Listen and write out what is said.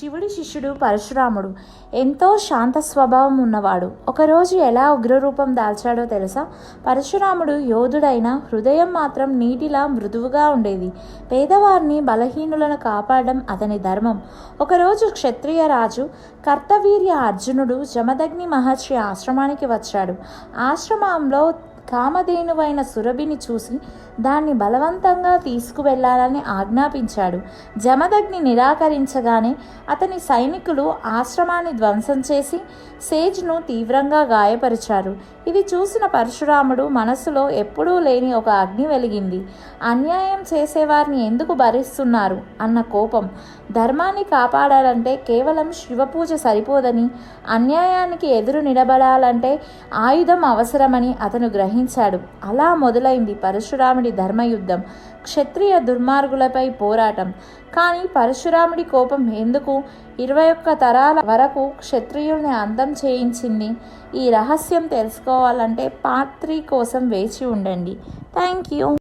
శివుడి శిష్యుడు పరశురాముడు. ఎంతో శాంత స్వభావం ఉన్నవాడు. ఒకరోజు ఎలా ఉగ్రరూపం దాల్చాడో తెలుసా? పరశురాముడు యోధుడైన హృదయం మాత్రం నీటిలా మృదువుగా ఉండేది. పేదవారిని బలహీనులను కాపాడడం అతని ధర్మం. ఒకరోజు క్షత్రియ రాజు కర్తవీర్య అర్జునుడు జమదగ్ని మహర్షి ఆశ్రమానికి వచ్చాడు. ఆశ్రమంలో కామధేనువైన సురభిని చూసి దాన్ని బలవంతంగా తీసుకువెళ్ళాలని ఆజ్ఞాపించాడు. జమదగ్ని నిరాకరించగానే అతని సైనికులు ఆశ్రమాన్ని ధ్వంసం చేసి సేజ్ను తీవ్రంగా గాయపరిచారు. ఇది చూసిన పరశురాముడు మనసులో ఎప్పుడూ లేని ఒక అగ్ని వెలిగింది. అన్యాయం చేసేవారిని ఎందుకు భరిస్తున్నారు? అన్న కోపం. ధర్మాన్ని కాపాడాలంటే కేవలం శివపూజ సరిపోదని అన్యాయానికి ఎదురు నిలబడాలంటే ఆయుధం అవసరమని అతను గ్రహించాడు. అలా మొదలైంది పరశురాముడి ధర్మయుద్ధం. క్షత్రియ దుర్మార్గులపై పోరాటం. కానీ పరశురాముడి కోపం ఎందుకు? ఇరవై ఒక్క తరాల వరకు క్షత్రియుల్ని అంతం చేయించింది. ఈ రహస్యం తెలుసుకోవాలంటే పార్ట్ త్రీ కోసం వేచి ఉండండి. Thank you.